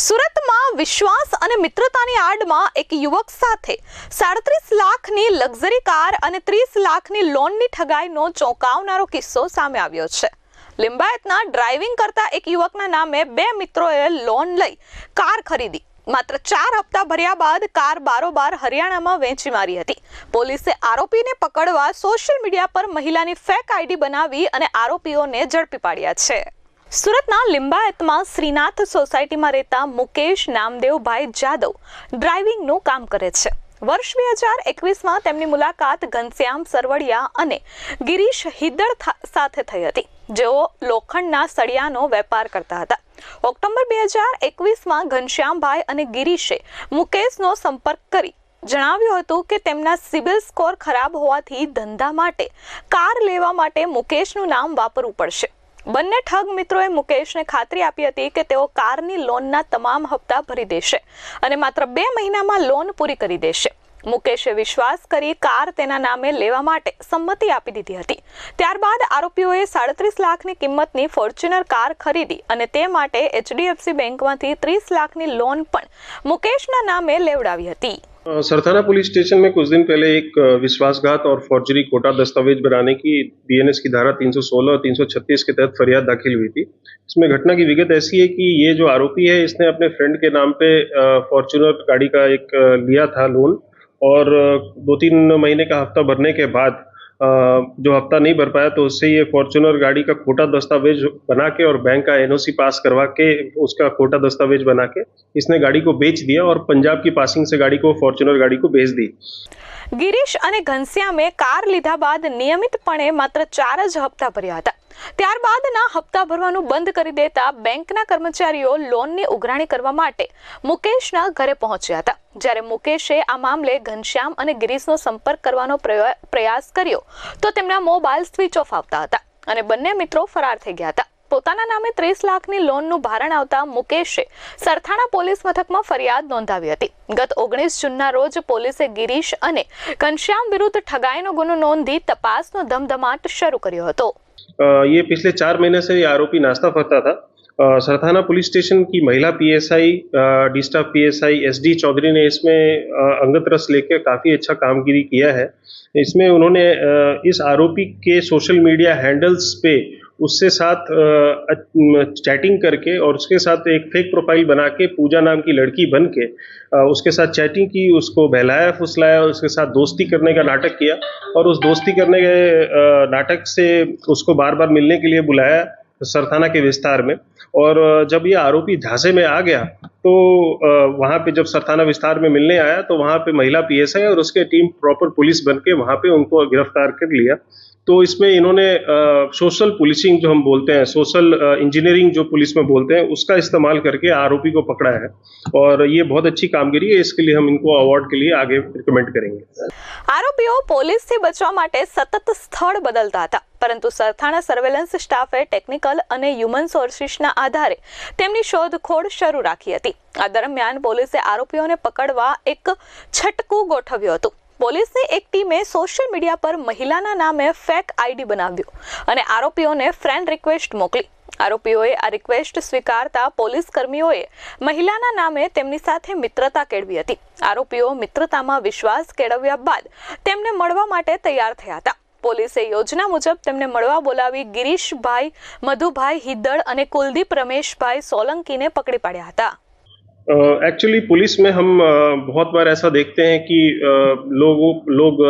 સુરતમાં વિશ્વાસ અને મિત્રતાની આડમાં એક યુવક સાથે સાડત્રીસ લાખની લક્ઝરી કાર અને ત્રીસ લાખની લોનની ઠગાઈનો ચોંકાવનારો કિસ્સો સામે આવ્યો છે. લિંબાયતના ડ્રાઇવિંગ કરતા એક યુવકના નામે બે મિત્રોએ લોન લઈ કાર ખરીદી. માત્ર ચાર હપ્તા ભર્યા બાદ કાર બારોબાર હરિયાણામાં વેચી મારી હતી. પોલીસે આરોપીને પકડવા સોશિયલ મીડિયા પર મહિલાની ફેક આઈડી બનાવી અને આરોપીઓને ઝડપી પાડ્યા છે. સુરતના લિંબાયતમાં શ્રીનાથ સોસાયટીમાં રહેતા મુકેશ નામદેવભાઈ જાદવ ડ્રાઇવિંગનું કામ કરે છે. વર્ષ બે હજાર એકવીસમાં તેમની મુલાકાત ઘનશ્યામ સરવડિયા અને ગિરીશ હિદળ સાથે થઈ હતી. જેઓ લોખંડના સળિયાનો વેપાર કરતા હતા. ઓક્ટોબર બે હજાર એકવીસમાં ઘનશ્યામભાઈ અને ગિરીશે મુકેશનો સંપર્ક કરી જણાવ્યું હતું કે તેમના સિબિલ સ્કોર ખરાબ હોવાથી ધંધા માટે, કાર લેવા માટે મુકેશનું નામ વાપરવું પડશે. બંને ઠગ મિત્રોએ મુકેશને ખાતરી આપી હતી કે તેઓ કારની લોનના તમામ હપ્તા ભરી દેશે અને માત્ર બે મહિનામાં લોન પૂરી કરી દેશે. મુકેશે વિશ્વાસ કરી કાર તેના નામે લેવા માટે સંમતિ આપી દીધી હતી. ત્યારબાદ આરોપીઓએ સાડત્રીસ લાખની કિંમતની ફોર્ચ્યુનર કાર ખરીદી અને તે માટે એચડીએફસી બેંકમાંથી ત્રીસ લાખની લોન પણ મુકેશના નામે લેવડાવી હતી. सरथाना पुलिस स्टेशन में कुछ दिन पहले एक विश्वासघात और फॉर्जरी कोटा दस्तावेज़ बनाने की बीएनएस की धारा 316 और 336 के तहत फरियाद दाखिल हुई थी। इसमें घटना की विगत ऐसी है कि ये जो आरोपी है, इसने अपने फ्रेंड के नाम पे फॉर्चुनर गाड़ी का एक लिया था लोन और दो तीन महीने का हफ़्ता भरने के बाद जो हफ़्ता नहीं भर पाया तो उससे ये फॉर्चुनर गाड़ी का खोटा दस्तावेज़ बना के और बैंक का एनओसी पास करवा के उसका खोटा दस्तावेज़ बना के इसने गाड़ी को बेच दिया और पंजाब की पासिंग से गाड़ी को फॉर्चुनर गाड़ी को बेच दी। ગિરીશ અને ઘનશ્યામે કાર લીધા બાદ નિયમિતપણે માત્ર ચાર જ હપ્તા ભર્યા હતા. ત્યારબાદના હપ્તા ભરવાનું બંધ કરી દેતા બેંકના કર્મચારીઓ લોનની ઉઘરાણી કરવા માટે મુકેશના ઘરે પહોંચ્યા હતા. જ્યારે મુકેશે આ મામલે ઘનશ્યામ અને ગિરીશનો સંપર્ક કરવાનો પ્રયો- પ્રયાસ કર્યો, તો તેમના મોબાઈલ સ્વિચ ઓફ આવતા હતા અને બંને મિત્રો ફરાર થઈ ગયા હતા. પોતાના નામે ત્રીસ લાખની લોનનું ભારણ આવતા મુકેશે સરથાણા પોલીસ મથકમાં ફરિયાદ નોંધાવી હતી ગત ઓગણીસ જૂનના રોજ પોલીસે ગિરીશ અને ઘનશ્યામ વિરુદ્ધ ઠગાઈનો ગુનો નોંધી તપાસનો ધમધમાટ શરૂ કર્યો હતો अ, ये पिछले चार महीने से ये आरोपी नाश्ता फरता था अ, सरथाना पुलिस स्टेशन की महिला PSI D staff PSI S D Chaudhary ने इसमें अ, अंगत रस लेकर काफ़ी अच्छा कामगिरी किया है इसमें उन्होंने अ, इस आरोपी के सोशल मीडिया हैंडल्स पे उससे साथ चैटिंग करके और उसके साथ एक फेक प्रोफ़ाइल बना के पूजा नाम की लड़की बन के उसके साथ चैटिंग की, उसको बहलाया, फुसलाया उसके साथ दोस्ती करने का नाटक किया और उस दोस्ती करने के नाटक से उसको बार बार मिलने के लिए बुलाया सरथाना के विस्तार में और जब ये आरोपी झांसे में आ गया तो अ, वहाँ पे जब सरथाना विस्तार में मिलने आया तो वहाँ पे महिला पीएसआई और उसके टीम प्रॉपर पुलिस बन के वहाँ पे उनको गिरफ्तार कर लिया तो इसमें इन्होंने सोशल पुलिसिंग जो हम बोलते हैं सोशल इंजीनियरिंग जो पुलिस में बोलते हैं उसका इस्तेमाल करके आरोपी को पकड़ा है और ये बहुत अच्छी कामगिरी है इसके लिए हम इनको अवार्ड के लिए आगे रिकमेंड करेंगे આરોપીઓ પોલીસથી બચવા માટે સતત સ્થળ બદલતા હતા પરંતુ સરથાણા સર્વેલન્સ સ્ટાફે ટેકનિકલ અને હ્યુમન સોર્સિસના આધારે તેમની શોધખોળ શરૂ રાખી હતી આ દરમિયાન પોલીસે આરોપીઓને પકડવા એક છટકું ગોઠવ્યું હતું. પોલીસની એક ટીમે સોશિયલ મીડિયા પર મહિલાના નામે ફેક આઈડી બનાવ્યું અને આરોપીઓને ફ્રેન્ડ રિક્વેસ્ટ મોકલી. આરોપીઓએ આ રિક્વેસ્ટ સ્વીકારતા પોલીસ કર્મીઓએ મહિલાના નામે તેમની સાથે મિત્રતા કેળવી હતી. આરોપીઓ મિત્રતામાં વિશ્વાસ કેળવ્યા બાદ તેમને મળવા માટે તૈયાર થયા હતા. પોલીસે યોજના મુજબ તેમને મળવા બોલાવી ગિરીશભાઈ, મધુભાઈ હિદળ અને કુલદીપ રમેશભાઈ સોલંકીને પકડી પાડ્યા હતા. एक्चुअली पुलिस में हम अ, बहुत बार ऐसा देखते हैं कि अ, लोगों लोग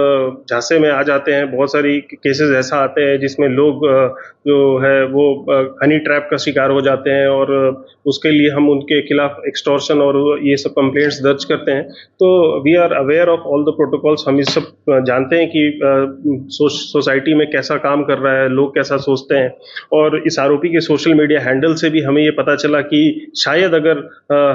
झांसे में आ जाते हैं। बहुत सारी केसेस ऐसा आते हैं जिसमें लोग जो है वो हनी ट्रैप का शिकार हो जाते हैं और उसके लिए हम उनके खिलाफ एक्सटॉर्शन और ये सब कंप्लेंट्स दर्ज करते हैं। तो we are aware of all the protocols हम इस सब जानते हैं कि सोसाइटी में कैसा काम कर रहा है लोग कैसा सोचते हैं। और इस आरोपी के सोशल मीडिया हैंडल से भी हमें ये पता चला कि शायद अगर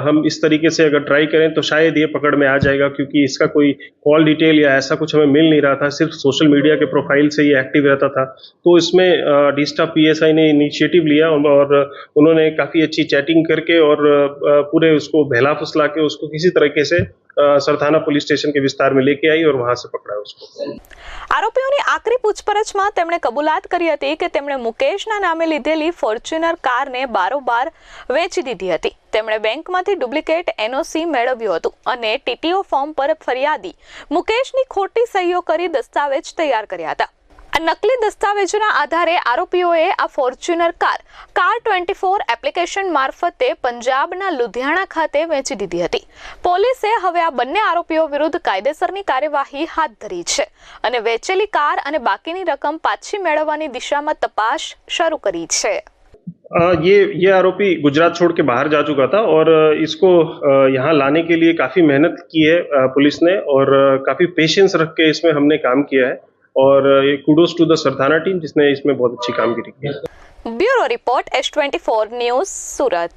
हम इस तरीके से अगर ट्राई करें तो शायद ये पकड़ में आ जाएगा, क्योंकि इसका कोई कॉल डिटेल या ऐसा कुछ हमें मिल नहीं रहा था, सिर्फ़ सोशल मीडिया के प्रोफ़ाइल से ये एक्टिव रहता था। तो इसमें डिस्टा पीएसआई ने इनिशिएटिव लिया और उन्होंने काफ़ी अच्छी चैटिंग करके और पूरे उसको बहला फुसला के उसको किसी तरीके से सरथाना पुलिस स्टेशन के विस्तार में लेके आई और वहां से पकड़ा उसको આરોપીઓની આકરી પૂછપરછમાં તેમણે કબૂલાત કરી હતી કે તેમણે મુકેશના નામે લીધેલી ફોર્ચ્યુનર કારને બારોબાર વેચી દીધી હતી તેમણે બેંકમાંથી ડુપ્લિકેટ એનઓસી મેળવ્યું હતું અને ટીટીઓ ફોર્મ પર ફરિયાદી મુકેશની ખોટી સહીઓ કરી દસ્તાવેજ તૈયાર કર્યા હતા આ નકલી દસ્તાવેજોના આધારે આરોપીઓએ આ Fortuner car car twenty four application મારફતે પંજાબના લુધિયાણા ખાતે વેચી દીધી હતી પોલીસે હવે આ બંને આરોપીઓ વિરુદ્ધ કાયદેસરની કાર્યવાહી હાથ ધરી છે અને વેચેલી કાર અને બાકીની રકમ પાછી મેળવવાની દિશામાં તપાસ શરૂ કરી છે अ, ये ये आरोपी गुजरात छोड़ के बाहर जा चुका था और अ, इसको अ, यहाँ लाने के लिए काफ़ी मेहनत की है अ, पुलिस ने और अ, काफ़ी पेशेंस रख के इसमें हमने काम किया है और ये kudos to the Sarthana team जिसने इसमें बहुत अच्छी कामगिरी की। Bureau report H twenty four news, Surat.